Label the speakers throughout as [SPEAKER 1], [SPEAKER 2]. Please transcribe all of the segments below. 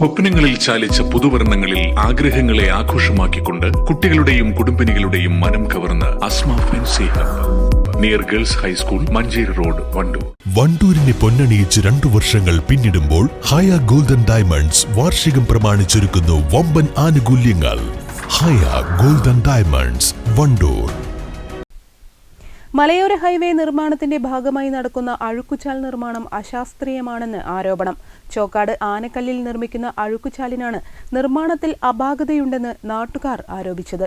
[SPEAKER 1] സ്വപ്നങ്ങളിൽ ചാലിച്ച പുതുവർണങ്ങളിൽ ആഗ്രഹങ്ങളെ ആഘോഷമാക്കിക്കൊണ്ട് കുട്ടികളുടെയും കുടുംബിനികളുടെയും മനം കവർന്ന് Asma near girls high school Manjeri road Vandoor.
[SPEAKER 2] വണ്ടൂരിനെ പൊന്നണിയിച്ച് രണ്ടു വർഷങ്ങൾ പിന്നിടുമ്പോൾ ഹയ ഗോൾഡൻ ഡയമണ്ട്സ് വാർഷികം പ്രമാണിച്ചൊരുക്കുന്നു വമ്പൻ ആനുകൂല്യങ്ങൾ. Haya golden diamonds Wandoor.
[SPEAKER 3] മലയോര ഹൈവേ നിർമ്മാണത്തിന്റെ ഭാഗമായി നടക്കുന്ന അഴുക്കുചാൽ നിർമ്മാണം അശാസ്ത്രീയമാണെന്ന് ആരോപണം. ചോക്കാട് ആനക്കല്ലിൽ നിർമ്മിക്കുന്ന അഴുക്കുചാലിനാണ് നിർമ്മാണത്തിൽ അപാകതയുണ്ടെന്ന് നാട്ടുകാർ ആരോപിച്ചത്.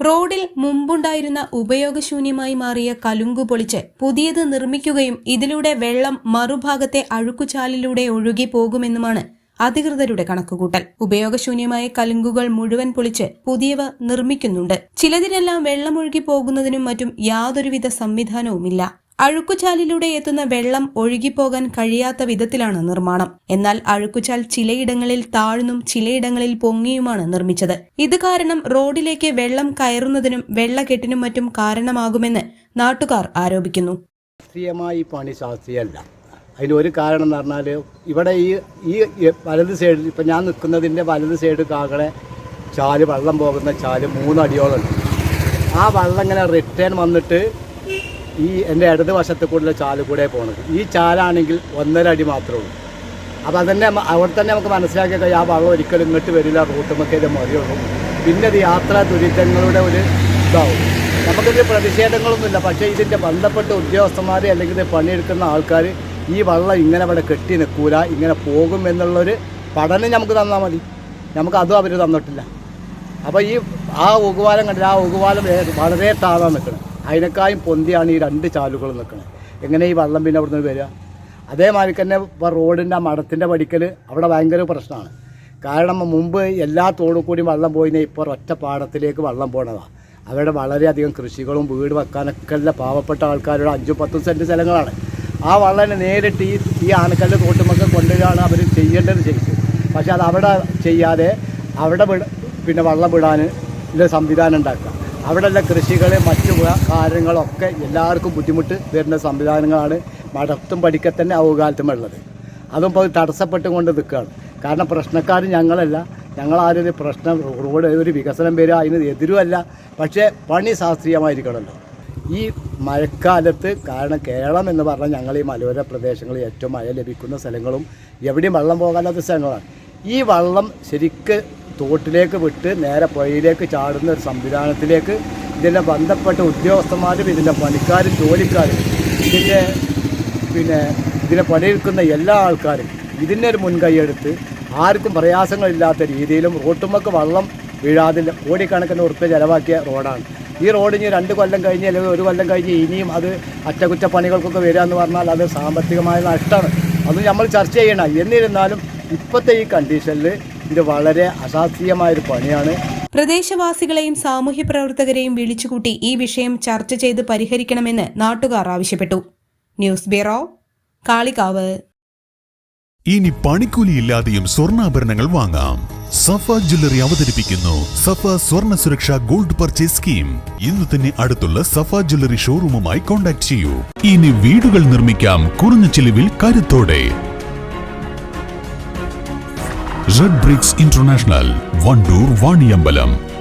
[SPEAKER 3] റോഡിൽ മുമ്പുണ്ടായിരുന്ന ഉപയോഗശൂന്യമായി മാറിയ കലുങ്കു പൊളിച്ച് പുതിയത് നിർമ്മിക്കുകയും ഇതിലൂടെ വെള്ളം മറുഭാഗത്തെ അഴുക്കുചാലിലൂടെ ഒഴുകി പോകുമെന്നുമാണ് അധികൃതരുടെ കണക്കുകൂട്ടൽ. ഉപയോഗശൂന്യമായ കലുങ്കുകൾ മുഴുവൻ പൊളിച്ച് പുതിയവ നിർമ്മിക്കുന്നുണ്ട്. ചിലതിനെല്ലാം വെള്ളമൊഴുകി പോകുന്നതിനും മറ്റും യാതൊരുവിധ സംവിധാനവുമില്ല. അഴുക്കുചാലിലൂടെ എത്തുന്ന വെള്ളം ഒഴുകിപ്പോകാൻ കഴിയാത്ത വിധത്തിലാണ് നിർമ്മാണം. എന്നാൽ അഴുക്കുചാൽ ചിലയിടങ്ങളിൽ താഴ്ന്നും ചിലയിടങ്ങളിൽ പൊങ്ങിയുമാണ് നിർമ്മിച്ചത്. ഇത് കാരണം റോഡിലേക്ക് വെള്ളം കയറുന്നതിനും വെള്ളക്കെട്ടിനും മറ്റും കാരണമാകുമെന്ന് നാട്ടുകാർ ആരോപിക്കുന്നു.
[SPEAKER 4] ശാസ്ത്രീയമായി പണി ശാസ്ത്രീയമല്ല അതിന് ഒരു കാരണം എന്ന് പറഞ്ഞാൽ ഇവിടെ ഈ ഈ വലത് സൈഡിൽ ഇപ്പം ഞാൻ നിൽക്കുന്നതിന്റെ വലത് സൈഡ് കാകളെ ചാൽ വെള്ളം പോകുന്ന ചാൽ മൂന്നടിയോളം ആ വെള്ളം ഇങ്ങനെ റിട്ടേൺ വന്നിട്ട് ഈ എന്റെ ഇടത് വശത്ത് കൂടെയുള്ള ചാൽ കൂടെ പോണത്. ഈ ചാലാണെങ്കിൽ ഒന്നര അടി മാത്രമേ ഉള്ളൂ. അപ്പോൾ അതന്നെ അവിടെ തന്നെ നമുക്ക് മനസ്സിലാക്കിയ കഴിയും ആ വെള്ളം ഒരിക്കലും ഇങ്ങോട്ട് വരില്ല റൂട്ടുമൊക്കെ ഇത് മറിയുള്ളൂ പിന്നെ ഇത് യാത്രാ ദുരിതങ്ങളുടെ ഒരു ഇതാവും. നമുക്കിത് പ്രതിഷേധങ്ങളൊന്നുമില്ല. പക്ഷേ ഇതിന്റെ ബന്ധപ്പെട്ട ഉദ്യോഗസ്ഥന്മാർ അല്ലെങ്കിൽ പണിയെടുക്കുന്ന ആൾക്കാർ ഈ വള്ളം ഇങ്ങനെ ഇവിടെ കെട്ടി നിൽക്കൂല ഇങ്ങനെ പോകും എന്നുള്ളൊരു പഠനം നമുക്ക് തന്നാൽ മതി. നമുക്ക് അതും അവർ തന്നിട്ടില്ല. അപ്പോൾ ഈ ആ ഉകുവാലം കണ്ടില്ല? ആ ഉകുവാലം വളരെ താഴാണ് നിൽക്കണം. അതിനേക്കാളും പൊന്തിയാണ് ഈ രണ്ട് ചാലുകൾ നിൽക്കുന്നത് എങ്ങനെ ഈ വള്ളം പിന്നെ അവിടുന്ന് വരിക? അതേമാതിരി തന്നെ ഇപ്പോൾ റോഡിന്റെ മഠത്തിന്റെ പടിക്കൽ അവിടെ ഭയങ്കര പ്രശ്നമാണ്. കാരണം മുമ്പ് എല്ലാ തോടും കൂടി വെള്ളം പോയിനെ ഇപ്പോൾ ഒറ്റ പാടത്തിലേക്ക് വള്ളം പോണതാണ് അവിടെ വളരെയധികം കൃഷികളും വീട് വെക്കാനൊക്കെ ഉള്ള പാവപ്പെട്ട ആൾക്കാരുടെ അഞ്ചും പത്തും സെന്റ് സ്ഥലങ്ങളാണ്. ആ വള്ളനെ നേരിട്ട് ഈ ഈ ആനക്കല്ല് തോട്ടുമൊക്കെ കൊണ്ടുവരികയാണ് അവർ ചെയ്യേണ്ടത് ശരിക്കും. പക്ഷെ അത് അവിടെ ചെയ്യാതെ അവിടെ വിട പിന്നെ വള്ളം വിടാൻ ഇതിന്റെ സംവിധാനം ഉണ്ടാക്കുക. അവിടെയുള്ള കൃഷികൾ മറ്റു കാര്യങ്ങളൊക്കെ എല്ലാവർക്കും ബുദ്ധിമുട്ട് വരുന്ന സംവിധാനങ്ങളാണ് മടത്തും പഠിക്കൽ തന്നെ അവകാലത്തും ഉള്ളത്. അതും ഇപ്പോൾ തടസ്സപ്പെട്ടുകൊണ്ട് നിൽക്കുകയാണ്. കാരണം പ്രശ്നക്കാർ ഞങ്ങളല്ല. ഞങ്ങളാരും പ്രശ്നം റോഡ് ഒരു വികസനം വരിക അതിന് എതിരുമല്ല. പക്ഷേ പണി ശാസ്ത്രീയമായിരിക്കണമല്ലോ. ഈ മഴക്കാലത്ത് കാരണം കേരളം എന്ന് പറഞ്ഞാൽ ഞങ്ങൾ ഈ മലയോര പ്രദേശങ്ങളിൽ ഏറ്റവും മഴ ലഭിക്കുന്ന സ്ഥലങ്ങളും എവിടെയും വെള്ളം പോകാനാത്ത സ്ഥലങ്ങളാണ്. ഈ വെള്ളം ശരിക്ക് തോട്ടിലേക്ക് വിട്ട് നേരെ പുഴയിലേക്ക് ചാടുന്ന ഒരു സംവിധാനത്തിലേക്ക് ഇതിന്റെ ബന്ധപ്പെട്ട ഉദ്യോഗസ്ഥന്മാരും ഇതിന്റെ പണിക്കാരും ജോലിക്കാരും ഇതിന്റെ പിന്നെ ഇതിനെ പണിയെടുക്കുന്ന എല്ലാ ആൾക്കാരും ഇതിന്റെ ഒരു മുൻകൈയെടുത്ത് ആർക്കും പ്രയാസങ്ങളില്ലാത്ത രീതിയിലും റോട്ടുമ്മക്ക് വള്ളം വീഴാതില്ല കോടിക്കണക്കിന് ഉറുപ്പ്യ ചെലവാക്കിയ റോഡാണ്. ഈ റോഡ് ഇനി രണ്ട് കൊല്ലം കഴിഞ്ഞ് അല്ലെങ്കിൽ ഒരു കൊല്ലം കഴിഞ്ഞ് ഇനിയും അത് അറ്റകുറ്റപ്പണികൾക്കൊക്കെ വരിക എന്ന് പറഞ്ഞാൽ അത് സാമ്പത്തികമായ നഷ്ടമാണ്. അത് നമ്മൾ ചർച്ച ചെയ്യണം എന്നിരുന്നാലും ഇപ്പോഴത്തെ ഈ കണ്ടീഷനിൽ ഇത് വളരെ അശാസ്ത്രീയമായൊരു പണിയാണ്.
[SPEAKER 3] പ്രദേശവാസികളെയും സാമൂഹ്യ പ്രവർത്തകരെയും വിളിച്ചുകൂട്ടി ഈ വിഷയം ചർച്ച ചെയ്ത് പരിഹരിക്കണമെന്ന് നാട്ടുകാർ ആവശ്യപ്പെട്ടു. News bureau Kalikavu.
[SPEAKER 2] ഇനി പണിക്കൂലിയില്ലാതെയും സ്വർണാഭരണങ്ങൾ വാങ്ങാം. സഫ ജ്വല്ലറി അവതരിപ്പിക്കുന്നു. സഫ സ്വർണ സുരക്ഷ ഗോൾഡ് പർച്ചേസ് സ്കീം. ഇന്ന് തന്നെ അടുത്തുള്ള സഫ ജ്വല്ലറി ഷോറൂമുമായി കോൺടാക്ട് ചെയ്യൂ. ഇനി വീടുകൾ നിർമ്മിക്കാം കുറഞ്ഞ ചിലവിൽ കരുത്തോടെ. Red bricks international Vandoor Vaniyambalam.